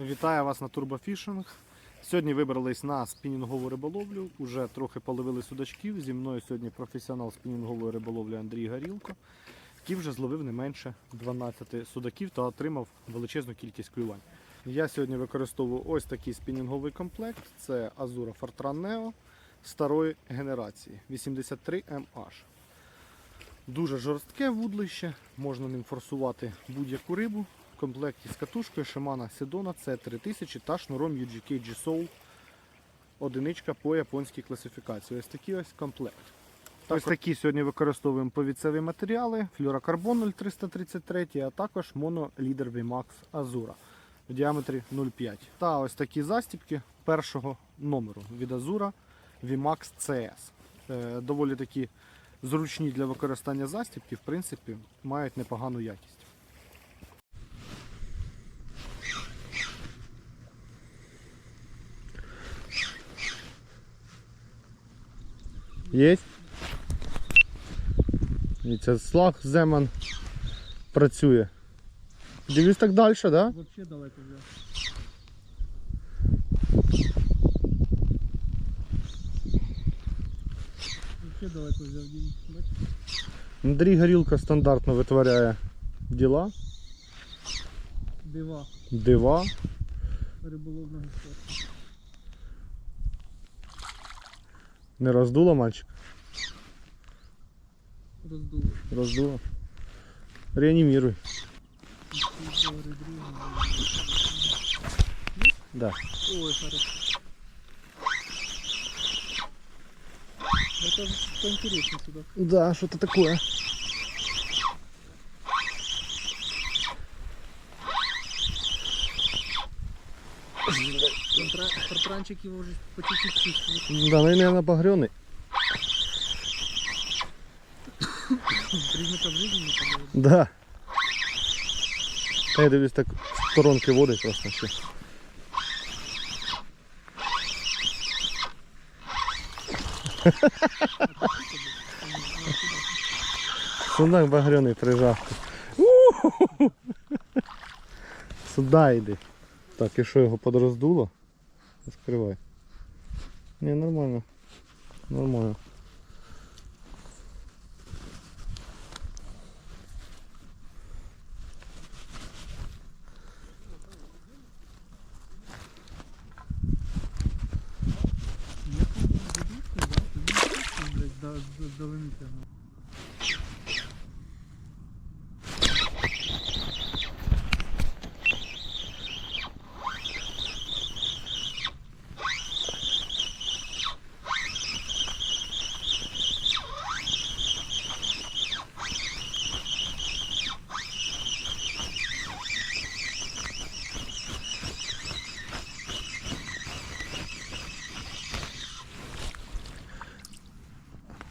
Вітаю вас на Турбофішинг. Сьогодні вибрались на спінінгову риболовлю. Уже трохи половили судачків. Зі мною сьогодні професіонал спінінгової риболовлі Андрій Гарілко, який вже зловив не менше 12 судаків та отримав величезну кількість клювань. Я сьогодні використовую ось такий спінінговий комплект. Це Azura Fortran Neo старої генерації 83MH. Дуже жорстке вудлище, можна ним форсувати будь-яку рибу. В комплекті з катушкою Shimano Sedona C3000 та шнуром UGK G-Soul одиничка по японській класифікації. Ось такий ось комплект. Ось такі сьогодні використовуємо повіцеві матеріали, флюрокарбон 0333, а також монолідер VMAX Azura в діаметрі 0,5. Та ось такі застібки першого номеру від Azura VMAX CS. Е, Доволі такі зручні для використання застібки, в принципі, мають непогану якість. Є. І це слаг Земан працює. Дивись так далі, так? Да? Вообще далеко взяв. Вообще далеко взяв Дім. Бачиш? Андрій Горілка стандартно витворяє діла, Дива дива. риболовного спорту. Не роздуло мальчик? Роздуло. Роздуло. Реаніміруй. Да. Ой, хорошо. Это поинтереснее сюда. Да, что-то такое. Фортранчик его уже по чуть-чуть чувствует. Да, наверное, багрёный. Признаков жизни не подает. Да. Та я дивлюсь так сторонки водить просто ще. Судак багряний прижав. Сюди йди. Так, і що його подроздуло? Скривай. Ні, нормально. Нормально. Я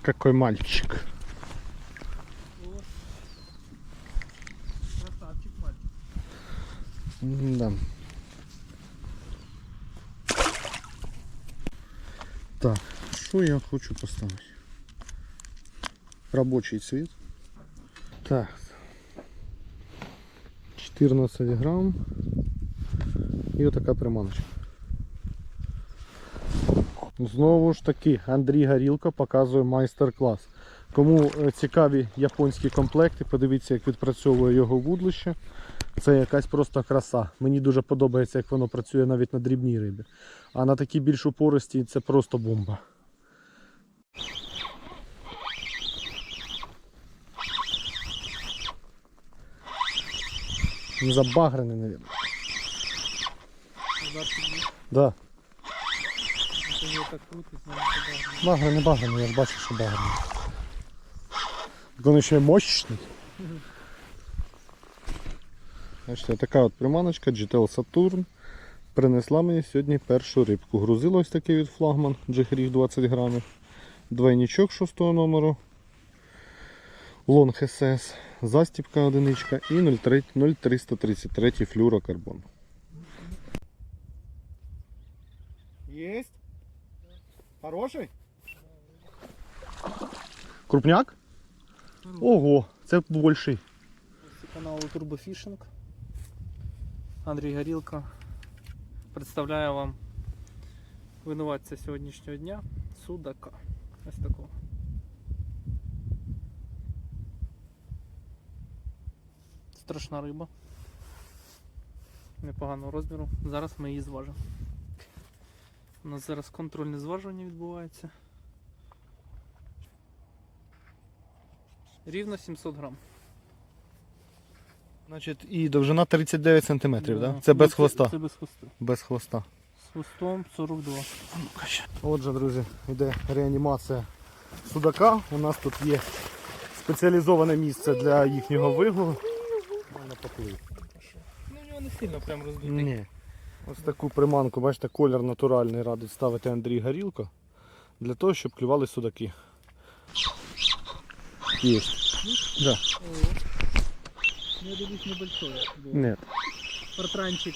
Какой мальчик. О, красавчик мальчик. Да. Так, що я хочу поставити? Робочий цвет. Так. 14 грам. І отака приманочка. Знову ж таки, Андрій Гарілко показує майстер-клас. Кому е, цікаві японські комплекти, подивіться, як відпрацьовує його вудлище. Це якась просто краса. Мені дуже подобається, як воно працює навіть на дрібній рибі. А на такій більш упористій це просто бомба. Забагрений, мабуть. Да. Наверное, туда. Багрений, багрений, я ж бачу, що багрений. Так Він ще й мощний. Бачите, така от приманочка GTL Saturn принесла мені сьогодні першу рибку. Грузило ось такий від флагман Джигріг 20 грамів. Двойничок 6 номеру. Лонг SS, застіпка одиничка і 0333 флюрокарбон. Есть? Хороший? Крупняк? Ого, це більший. каналу Турбофішинг. Андрій Горілко. Представляю вам винуватця сьогоднішнього дня судака. Ось такого. Страшна риба. Непоганого розміру. Зараз ми її зважимо. У нас зараз контрольне зважування відбувається. Рівно 700 грам. Значить, і довжина 39 см, да? Да. Це без Ну, хвоста. Це без хвоста. Без хвоста. З хвостом 42. Отже, друзі, йде реанімація судака. У нас тут є спеціалізоване місце для їхнього вигулу. Ну, у нього не сильно прям роздутий. Ні. Ось таку приманку, бачите, колір натуральний радить ставити Андрій Горілко. Для того, щоб клювали судаки. Є. Да. Я дивлюсь небольшой. Ні. Портранчик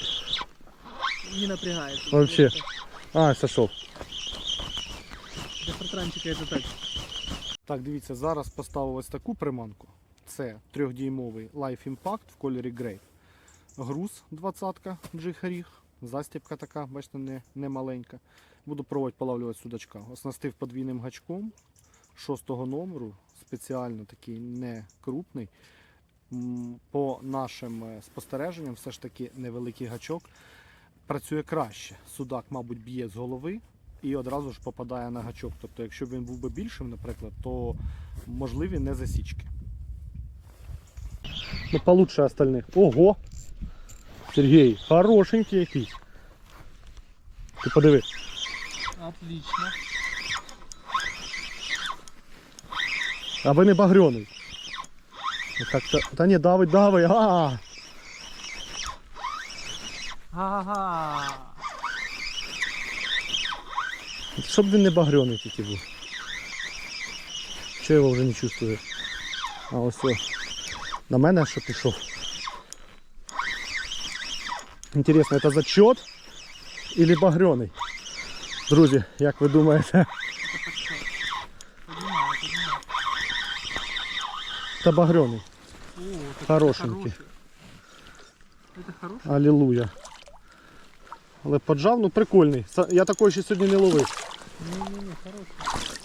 не напрягается. Вообще. А, сошов. Для портранчика это так. Так, дивіться, зараз поставив ось таку приманку. Це трьохдіймовий Life Impact в кольорі Grey. Груз 20-ка G-Хоріг. Застібка така, бачите, не, не маленька. Буду пробувати полавлювати судачка. Оснастив подвійним гачком шостого номеру, спеціально такий не крупний. По нашим е, спостереженням, все ж таки невеликий гачок працює краще. Судак, мабуть, б'є з голови і одразу ж попадає на гачок. Тобто, якщо б він був би більшим, наприклад, то можливі не засічки. Ну, получше остальних. Ого! Сергій, хорошенький якийсь. Ти подиви. Отлично. Аби не багряний. Так, та, та ні, давай, давай, а! Ага. Щоб він не багряний тільки був. Я його вже не чувствую? А ось о. На мене що пішов. Інтересно, це зачет или багряний? Друзі, як ви думаєте? Це багряний. Хорошенький. Это? Алілуя. Але поджав, ну прикольний. Я такий ще сьогодні не ловив.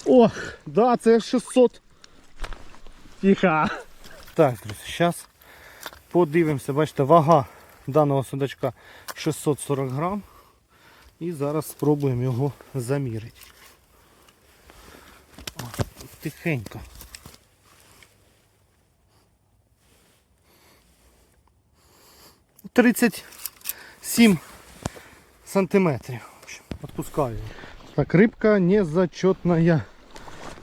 Ох, да, це 600. Тихо. Так, друзі, зараз подивимося, бачите, вага даного судачка 640 грам. І зараз спробуємо його замірити. О, тихенько. Тридцять сім сантиметрів. Отпускаю. Так, рибка незачетная.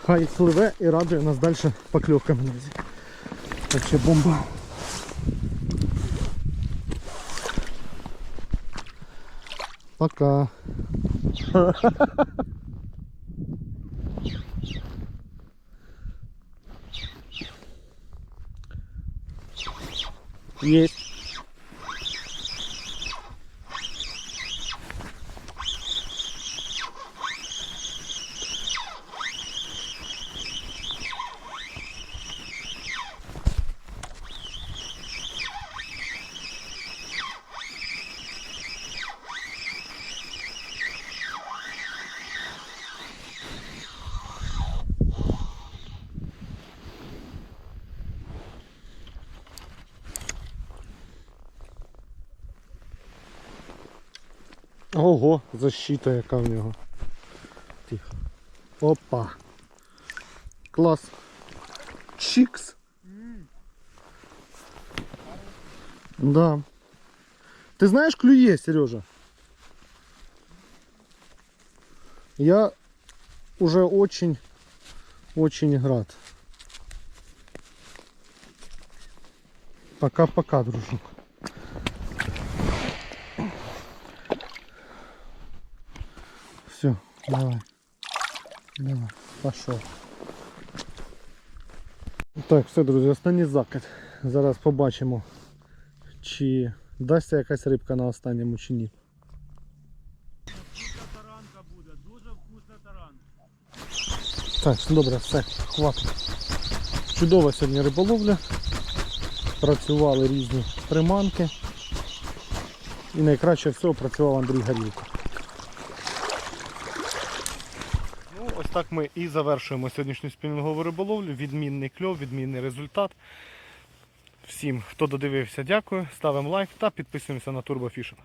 Хай пливе і радує нас далі покльовками, друзі. Так ще бомба. 아까 위에 Ого, защита яка в нього. Тихо. Опа. Клас. Чикс. Да. Ты знаешь, клюе, Сережа? Я уже очень, очень рад. Пока-пока, дружок. Давай. Давай, пошел. Так, все, друзі, останній закид. Зараз побачимо, чи дасться якась рибка на останньому чи ні. Таранка буде, дуже вкусна таранка. Так, добре, все, хватить. Чудова сьогодні риболовля. Працювали різні приманки. І найкраще всього працював Андрій Гарілко. Ну, ось так ми і завершуємо сьогоднішню спінінгову риболовлю. Відмінний кльов, відмінний результат. Всім, хто додивився, дякую. Ставимо лайк та підписуємося на Турбофішинг.